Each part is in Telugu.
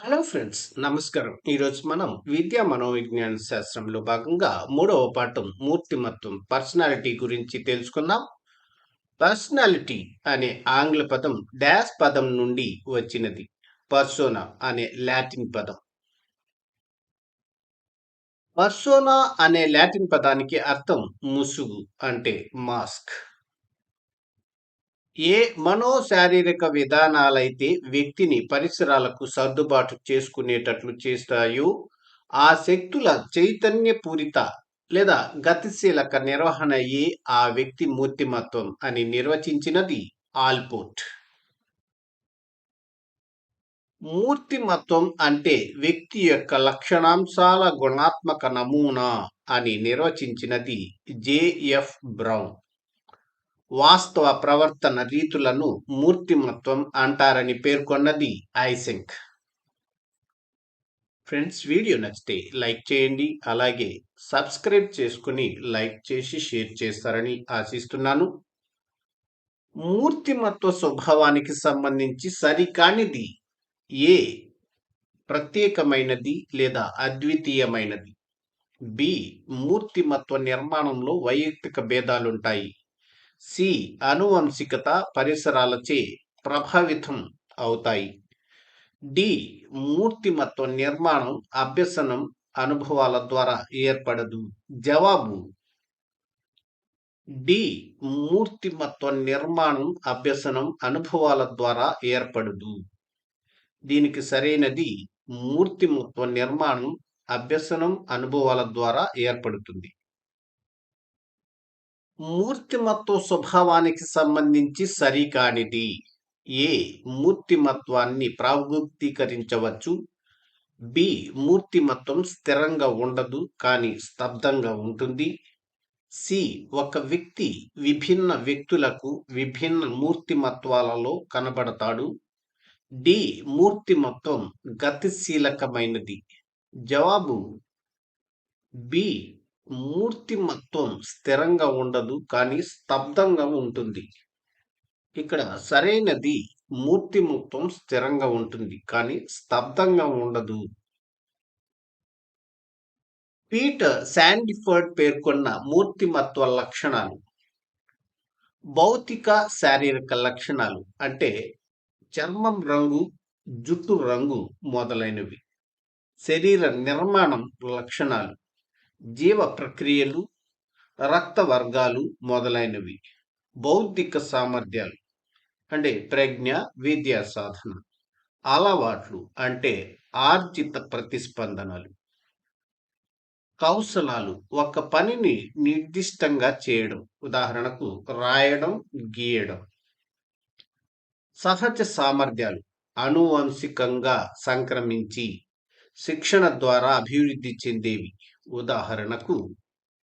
హలో ఫ్రెండ్స్ నమస్కారం. ఈరోజు మనం విద్యా మనోవిజ్ఞాన శాస్త్రంలో భాగంగా మూడవ పాఠం మూర్తిమత్వం పర్సనాలిటీ గురించి తెలుసుకుందాం. పర్సనాలిటీ అనే ఆంగ్ల పదం డాష్ పదం నుండి వచ్చినది. పర్సోనా అనే లాటిన్ పదం. పర్సోనా అనే లాటిన్ పదానికి అర్థం ముసుగు అంటే మాస్క్. ఏ మనోశారీరక విధానాలైతే వ్యక్తిని పరిసరాలకు సర్దుబాటు చేసుకునేటట్లు చేస్తాయో ఆ శక్తుల చైతన్యపూరిత లేదా గతిశీలక నిర్వహణయే ఆ వ్యక్తి మూర్తిమత్వం అని నిర్వచించినది ఆల్పోర్ట్. మూర్తిమత్వం అంటే వ్యక్తి యొక్క లక్షణాంశాల గుణాత్మక నమూనా అని నిర్వచించినది జేఎఫ్ బ్రౌన్. వాస్తవ ప్రవర్తన రీతులను మూర్తిమత్వం అంటారని పేర్కొన్నది ఐసెంక్. ఫ్రెండ్స్ వీడియో నచ్చితే లైక్ చేయండి అలాగే సబ్స్క్రైబ్ చేసుకుని లైక్ చేసి షేర్ చేస్తారని ఆశిస్తున్నాను. మూర్తిమత్వ స్వభావానికి సంబంధించి సరికానిది ఏ? ప్రత్యేకమైనది లేదా అద్వితీయమైనది? బి. మూర్తిమత్వ నిర్మాణంలో వైయక్తిక భేదాలుంటాయి. సి అనువంశికత పరిసరాలచే ప్రభావితం అవుతాయి. డి మూర్తిమత్వ నిర్మాణం అభ్యసనం అనుభవాల ద్వారా ఏర్పడదు. జవాబు. డి మూర్తిమత్వ నిర్మాణం అభ్యసనం అనుభవాల ద్వారా ఏర్పడదు. దీనికి సరైనది మూర్తిమత్వ నిర్మాణం అభ్యసనం అనుభవాల ద్వారా ఏర్పడుతుంది. మూర్తిమత్వ స్వభావానికి సంబంధించి సరికానిది. ఏ మూర్తిమత్వాన్ని ప్రాగుప్తీకరించవచ్చు బి మూర్తిమత్వం స్థిరంగా ఉండదు కానీ స్తబ్దంగా ఉంటుంది. సి ఒక వ్యక్తి విభిన్న వ్యక్తులకు విభిన్న మూర్తిమత్వాలలో కనబడతాడు. డి మూర్తిమత్వం గతిశీలకమైనది. జవాబు బి మూర్తిమత్వం స్థిరంగా ఉండదు కానీ స్తబ్దంగా ఉంటుంది. ఇక్కడ సరైనది మూర్తిమత్వం స్థిరంగా ఉంటుంది కానీ స్తబ్దంగా ఉండదు. పీటర్ శాండిఫర్డ్ పేర్కొన్న మూర్తిమత్వ లక్షణాలు. భౌతిక శారీరక లక్షణాలు అంటే చర్మం రంగు జుట్టు రంగు మొదలైనవి. శరీర నిర్మాణం లక్షణాలు. జీవ ప్రక్రియలు రక్త వర్గాలు మొదలైనవి. బౌద్ధిక సామర్థ్యాలు అంటే ప్రజ్ఞ విద్యా సాధన అలవాట్లు అంటే ఆర్జిత ప్రతిస్పందనలు. కౌశలాలు ఒక పనిని నిర్దిష్టంగా చేయడం ఉదాహరణకు రాయడం గీయడం. సహజ సామర్థ్యాలు అనువంశికంగా సంక్రమించి శిక్షణ ద్వారా అభివృద్ధి చెందేవి. ఉదాహరణకు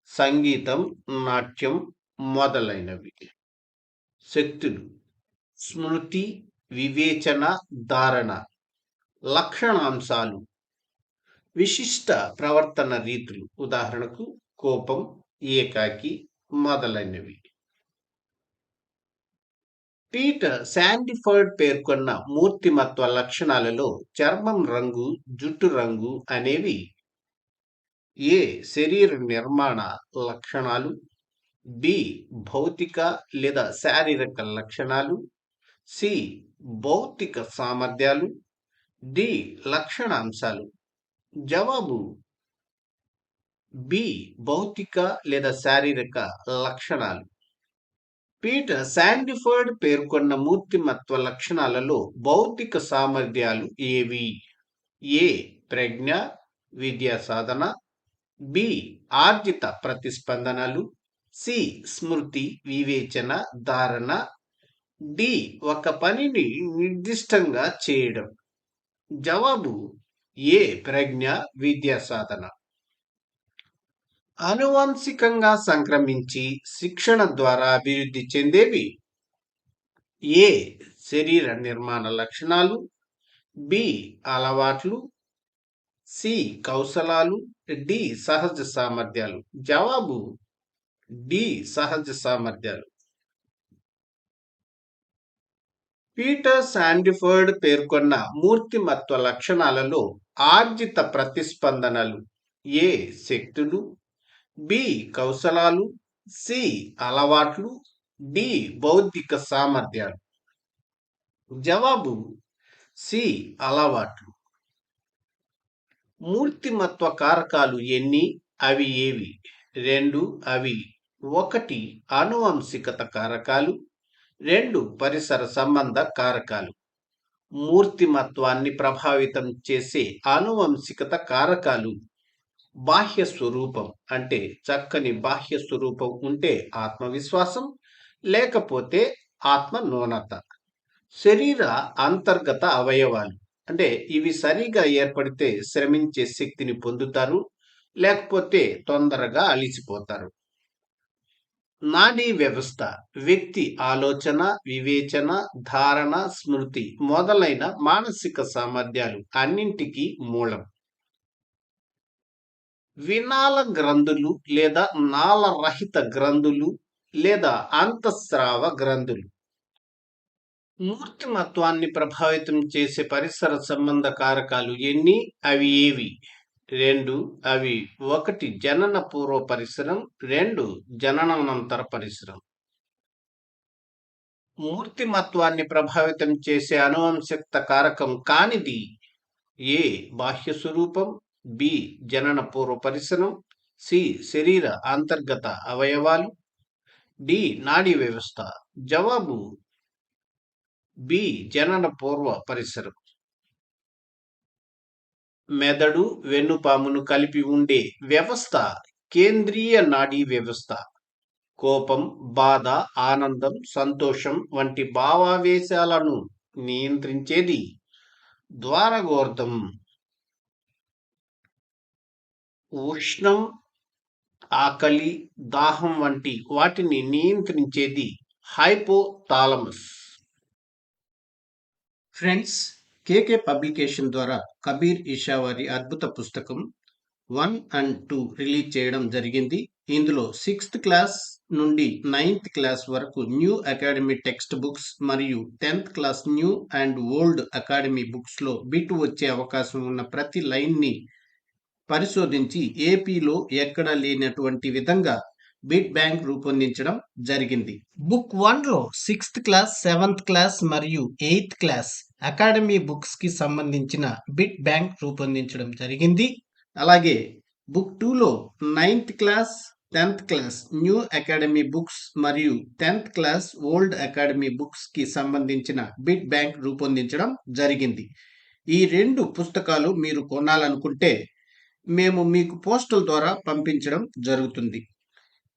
సంగీతం నాట్యం మొదలైనవి. శక్తులు స్మృతి వివేచన ధారణ లక్షణాంశాలు విశిష్ట ప్రవర్తన రీతులు ఉదాహరణకు కోపం ఏకాకి మొదలైనవి. పీటర్ శాండిఫర్డ్ పేర్కొన్న మూర్తిమత్వ లక్షణాలలో చర్మం రంగు జుట్టు రంగు అనేవి ఏ శరీర నిర్మాణ లక్షణాలు? బి భౌతిక లేదా శారీరక లక్షణాలు. సి భౌతిక సామర్థ్యాలు. డి లక్షణాంశాలు. జవాబు. బి భౌతిక లేదా శారీరక లక్షణాలు. పీటర్ శాండిఫర్డ్ పేర్కొన్న మూర్తిమత్వ లక్షణాలలో భౌతిక సామర్థ్యాలు ఏవి? ఏ ప్రజ్ఞ విద్యా సాధన బి. ఆర్జిత ప్రతిస్పందనలు. సి. స్మృతి వివేచన ధారణ. డి. ఒక పనిని నిర్దిష్టంగా చేయడం. జవాబు. ఏ. ప్రజ్ఞ విద్యా సాధన. అనువంశికంగా సంక్రమించి శిక్షణ ద్వారా అభివృద్ధి చెందేవి? ఏ. శరీర నిర్మాణ లక్షణాలు. బి. అలవాట్లు. సి. కౌశలాలు డి. సహజ సామర్థ్యాలు. జవాబు డి. సహజ సామర్థ్యాలు. పీటర్ శాండిఫర్డ్ పేర్కొన్న మూర్తిమత్వ లక్షణాలలో ఆర్జిత ప్రతిస్పందనలు ఏ. శక్తులు బి. కౌశలాలు సి. అలవాట్లు డి. బౌద్ధిక సామర్థ్యాలు. జవాబు సి. అలవాట్లు. మూర్తిమత్వ కారకాలు ఎన్ని? అవి ఏవి? రెండు అవి. ఒకటి అనువంశికత కారకాలు. రెండు పరిసర సంబంధ కారకాలు. మూర్తిమత్వాన్ని ప్రభావితం చేసే అనువంశికత కారకాలు. బాహ్య స్వరూపం అంటే చక్కని బాహ్య స్వరూపం ఉంటే ఆత్మవిశ్వాసం లేకపోతే ఆత్మ నూనత. శరీర అంతర్గత అవయవాలు. అంటే ఇవి సరిగా ఏర్పడితే శ్రమించే శక్తిని పొందుతారు లేకపోతే తొందరగా అలిసిపోతారు. నాడీ వ్యవస్థ వ్యక్తి ఆలోచన వివేచన ధారణ స్మృతి మొదలైన మానసిక సామర్థ్యాలు అన్నింటికీ మూలం. వినాల గ్రంథులు లేదా నాళరహిత గ్రంథులు లేదా అంతఃస్రావ గ్రంథులు. మూర్తిమత్వాన్ని ప్రభావితం చేసే పరిసర సంబంధ కారకాలు ఎన్ని? అవి ఏవి? రెండు అవి ఒకటి జనన పూర్వ పరిసరం రెండు జననానంతర పరిసరం. మూర్తిమత్వాన్ని ప్రభావితం చేసే అనువంశక్త కారకం కానిది ఏ బాహ్య స్వరూపం బి జనన పూర్వ పరిసరం సి శరీర అంతర్గత అవయవాలు డి నాడీ వ్యవస్థ. జవాబు బి జనన పూర్వ పరిసరం. మెదడు వెన్నుపామును కలిపి ఉండే వ్యవస్థ కేంద్రీయ నాడీ వ్యవస్థ. కోపం బాధ ఆనందం సంతోషం వంటి భావావేశాలను నియంత్రించేది ద్వారగోర్ధం. ఉష్ణం ఆకలి దాహం వంటి వాటిని నియంత్రించేది హైపోథాలమస్. ఫ్రెండ్స్ కేకే పబ్లికేషన్ ద్వారా కబీర్ ఇషా వారి అద్భుత పుస్తకం వన్ అండ్ టూ రిలీజ్ చేయడం జరిగింది. ఇందులో సిక్స్త్ క్లాస్ నుండి నైన్త్ క్లాస్ వరకు న్యూ అకాడమీ టెక్స్ట్ బుక్స్ మరియు tenth class new and old academy బుక్స్లో బిట్ వచ్చే అవకాశం ఉన్న ప్రతి లైన్ని పరిశోధించి ఏపీలో ఎక్కడా లేనటువంటి విధంగా బిట్ బ్యాంక్ రూపొందించడం జరిగింది. బుక్ వన్లో సిక్స్త్ క్లాస్ సెవెంత్ క్లాస్ మరియు ఎయిత్ క్లాస్ అకాడమీ బుక్స్కి సంబంధించిన బిట్ బ్యాంక్ రూపొందించడం జరిగింది. అలాగే బుక్ టూలో ninth class tenth class new academy books మరియు టెన్త్ క్లాస్ ఓల్డ్ అకాడమీ బుక్స్కి సంబంధించిన బిట్ బ్యాంక్ రూపొందించడం జరిగింది. ఈ రెండు పుస్తకాలు మీరు కొనాలనుకుంటే మేము మీకు పోస్టల్ ద్వారా పంపించడం జరుగుతుంది.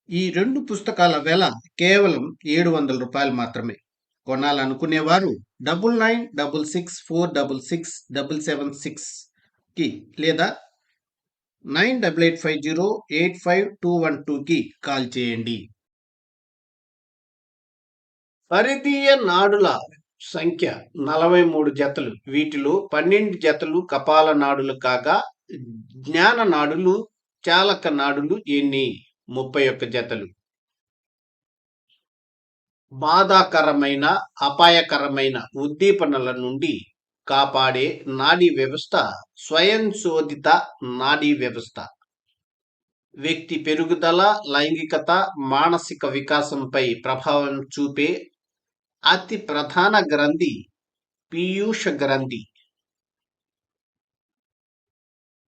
ఈ రెండు పుస్తకాల వెల కేవలం ఏడు వందల రూపాయలు మాత్రమే. కొనాలనుకునేవారు double nine double six four double six double seven సిక్స్కి లేదా nine double eight five zero eight five two one టూకి కాల్ చేయండి. పరిధీయ నాడుల సంఖ్య నలభై మూడు జతలు. వీటిలో పన్నెండు జతలు కపాల నాడులు కాగా జ్ఞాన నాడులు చాలక నాడులు ఎన్ని? ముప్పై ఒక్క జతలు. బాధాకరమైన అపాయకరమైన ఉద్దీపనల నుండి కాపాడే నాడీ వ్యవస్థ స్వయం శోధిత నాడీ వ్యవస్థ. వ్యక్తి పెరుగుదల లైంగికత మానసిక వికాసంపై ప్రభావం చూపే అతి ప్రధాన గ్రంథి పీయూష గ్రంథి.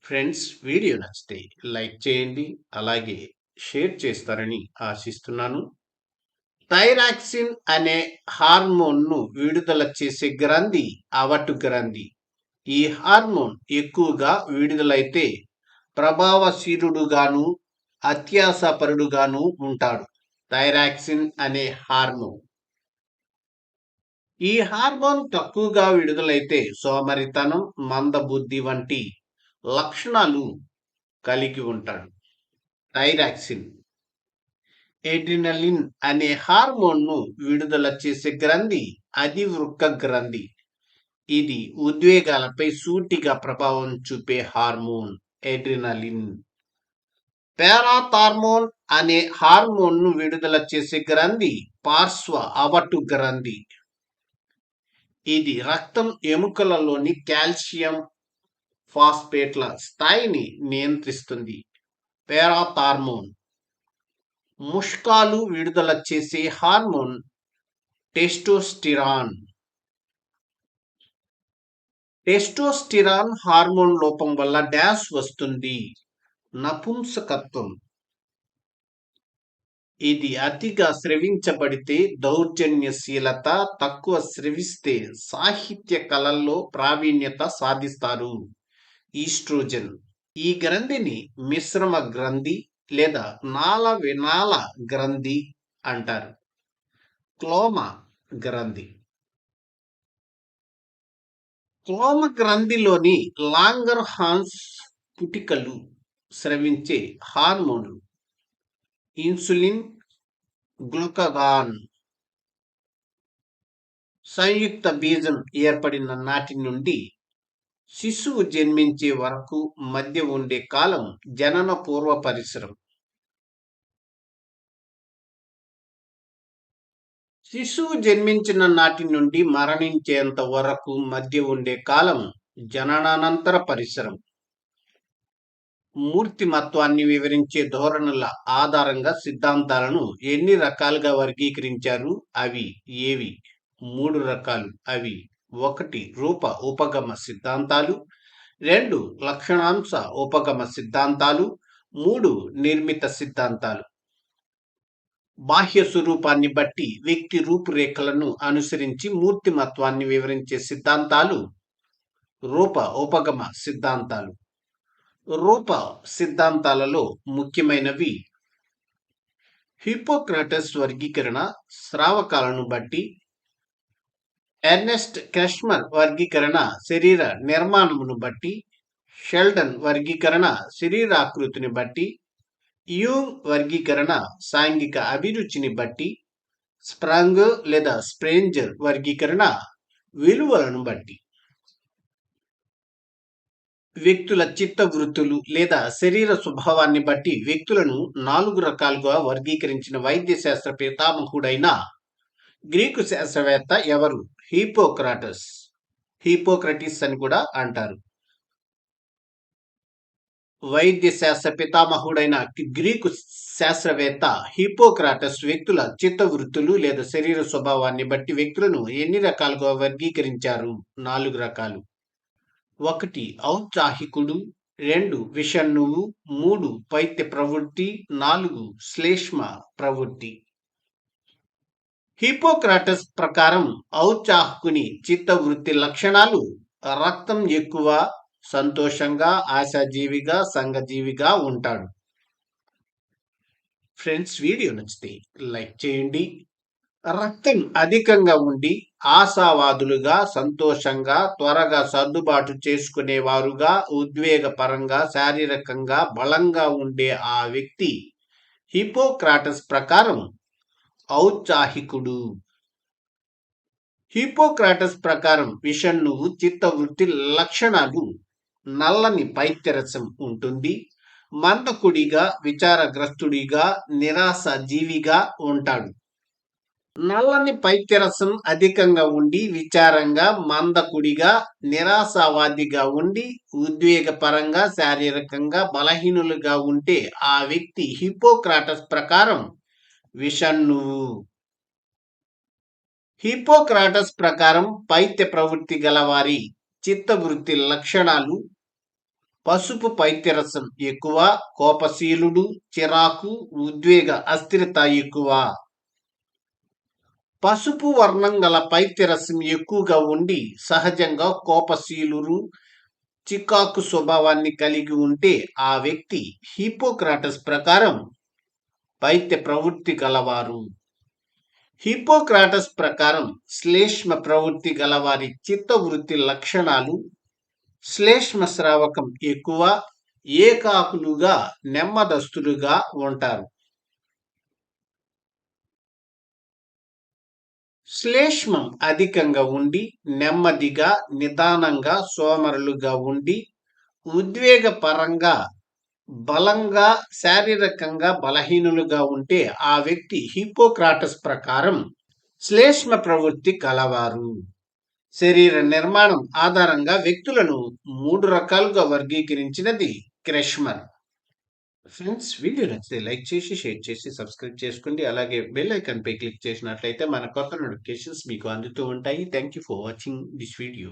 ఫ్రెండ్స్ వీడియో నచ్చితే లైక్ చేయండి అలాగే షేర్ చేస్తారని ఆశిస్తున్నాను. థైరాక్సిన్ అనే హార్మోన్ను విడుదల చేసే గ్రంథి అవటు గ్రంథి. ఈ హార్మోన్ ఎక్కువగా విడుదలైతే ప్రభావశీలుడుగాను అత్యాసపరుడుగాను ఉంటాడు. థైరాక్సిన్ అనే హార్మోన్. ఈ హార్మోన్ తక్కువగా విడుదలైతే సోమరితనం మందబుద్ధి వంటి లక్షణాలు కలిగి ఉంటాడు. థైరాక్సిన్ ఎడ్రినలిన్ అనే హార్మోన్ను విడుదల చేసే గ్రంథి అధివృక్క గ్రంథి. ఇది ఉద్వేగాలపై సూటిగా ప్రభావం చూపే హార్మోన్ ఎడ్రినలిన్ పారాథార్మోన్ అనే హార్మోన్ను విడుదల చేసే గ్రంథి పార్శ్వ అవటు గ్రంథి. ఇది రక్తం ఎముకలలోని కాల్షియం ఫాస్ఫేట్ల స్థాయిని నియంత్రిస్తుంది. పేరాథార్మోన్ ముష్కాలు విడుదల చేసే హార్మోన్ టెస్టోస్టిరాన్. టెస్టోస్టిరాన్ హార్మోన్ లోపం వల్ల డ్యాష్ వస్తుంది. నపుంసకత్వం. ఇది అతిగా స్రవించబడితే దౌర్జన్యశీలత తక్కువ స్రవిస్తే సాహిత్య కళల్లో ప్రావీణ్యత సాధిస్తారు. ఈస్ట్రోజన్. ఈ గ్రంథిని మిశ్రమ గ్రంథి లేదా నాల వినాల గ్రంథి అంటారు. క్లోమ గ్రంథి. క్లోమ గ్రంథిలోని లాంగర్ హాన్స్ పుటికలు స్రవించే హార్మోన్లు ఇన్సులిన్ గ్లూకగాన్. సంయుక్త బీజం ఏర్పడిన నాటి నుండి శిశువు జన్మించే వరకు మధ్య ఉండే కాలం జనన పూర్వ పరిసరం. శిశువు జన్మించిన నాటి నుండి మరణించేంత వరకు మధ్య ఉండే కాలం జననానంతర పరిసరం. మూర్తిమత్వాన్ని వివరించే ధోరణుల ఆధారంగా సిద్ధాంతాలను ఎన్ని రకాలుగా వర్గీకరించారు? అవి ఏవి? మూడు రకాలు. అవి ఒకటి రూప ఉపగమ సిద్ధాంతాలు రెండు లక్షణాంశ ఉపగమ సిద్ధాంతాలు మూడు నిర్మిత సిద్ధాంతాలు. బాహ్య స్వరూపాన్ని బట్టి వ్యక్తి రూపురేఖలను అనుసరించి మూర్తిమత్వాన్ని వివరించే సిద్ధాంతాలు రూప ఉపగమ సిద్ధాంతాలు. రూప సిద్ధాంతాలలో ముఖ్యమైనవి హిపోక్రటస్ వర్గీకరణ స్రావకాలను బట్టి ఎర్నెస్ట్ క్రెష్మర్ వర్గీకరణ శరీర నిర్మాణమును బట్టి షెల్డన్ వర్గీకరణ శరీరాకృతిని బట్టి యూంగ్ వర్గీకరణ సాంఘిక అభిరుచిని బట్టి స్ప్రంగ్ లేదా స్ప్రేంజర్ వర్గీకరణ విలువలను బట్టి. వ్యక్తుల చిత్త వృత్తులు లేదా శరీర స్వభావాన్ని బట్టి వ్యక్తులను నాలుగు రకాలుగా వర్గీకరించిన వైద్య శాస్త్ర పితామహుడైన గ్రీకు శాస్త్రవేత్త ఎవరు? హీపోక్రాటస్. హీపోక్రటిస్ అని కూడా అంటారు. వైద్య శాస్త్ర పితామహుడైన గ్రీకు శాస్త్రవేత్త హిపోక్రాటస్ వ్యక్తుల చిత్తవృత్తులు లేదా శరీర స్వభావాన్ని బట్టి వ్యక్తులను ఎన్ని రకాలుగా వర్గీకరించారు? నాలుగు రకాలు. ఒకటి ఔత్సాహికుడు. రెండు విషణువు మూడు పైత్య ప్రవృత్తి. నాలుగు శ్లేష్మ ప్రవృత్తి. హిపోక్రాటస్ ప్రకారం ఔత్సాహకుని చిత్తవృత్తి లక్షణాలు రక్తం ఎక్కువ సంతోషంగా ఆశాజీవిగా సంఘజీవిగా ఉంటాడు. ఫ్రెండ్స్ వీడియో నచ్చితే లైక్ చేయండి. రక్తం అధికంగా ఉండి ఆశావాదులుగా సంతోషంగా త్వరగా సర్దుబాటు చేసుకునేవారుగా ఉద్వేగపరంగా శారీరకంగా బలంగా ఉండే ఆ వ్యక్తి హిపోక్రాటస్ ప్రకారం ఔత్సాహికుడు. హిపోక్రాటస్ ప్రకారం విషణువు చిత్తవృత్తి లక్షణాలు నల్లని పైత్యరసం ఉంటుంది. మందకుడిగా విచారగ్రస్తుడిగా నిరాశ జీవిగా ఉంటాడు. నల్లని పైత్యరసం అధికంగా ఉండి విచారంగా మందకుడిగా నిరాశావాదిగా ఉండి ఉద్వేగపరంగా శారీరకంగా బలహీనులుగా ఉంటే ఆ వ్యక్తి హిపోక్రాటస్ ప్రకారం విషణువు హిపోక్రాటస్ ప్రకారం పైత్య ప్రవృత్తి గలవారి చిత్తవృత్తి లక్షణాలు. పసుపు పైత్యరసం ఎక్కువ కోపశీలుడు చిరాకు ఉద్వేగ అస్థిరత ఎక్కువ. పసుపు వర్ణం గల పైత్యరసం ఎక్కువగా ఉండి సహజంగా కోపశీలురు చికాకు స్వభావాన్ని కలిగి ఉంటే ఆ వ్యక్తి హిపోక్రాటస్ ప్రకారం పైత్య ప్రవృత్తి గలవారు. హిపోక్రాటస్ ప్రకారం శ్లేష్మ ప్రవృత్తి గలవారి చిత్తవృత్తి లక్షణాలు శ్లేష్మ స్రావకం ఎక్కువ ఏకాకులుగా నెమ్మదస్తులుగా ఉంటారు. శ్లేష్మం అధికంగా ఉండి నెమ్మదిగా నిదానంగా సోమరులుగా ఉండి ఉద్వేగపరంగా బలంగా శారీరకంగా బలహీనులుగా ఉంటే ఆ వ్యక్తి హిపోక్రాటస్ ప్రకారం శ్లేష్మ ప్రవృత్తి కలవారు. శరీర నిర్మాణం ఆధారంగా వ్యక్తులను మూడు రకాలుగా వర్గీకరించినది క్రెష్మర్. ఫ్రెండ్స్ వీడియో నచ్చితే లైక్ చేసి షేర్ చేసి సబ్స్క్రైబ్ చేసుకోండి. అలాగే బెల్ ఐకాన్ పై క్లిక్ చేసినట్లయితే మన కొత్త నోటిఫికేషన్స్ మీకు అందుతూ ఉంటాయి. Thank you for watching this video.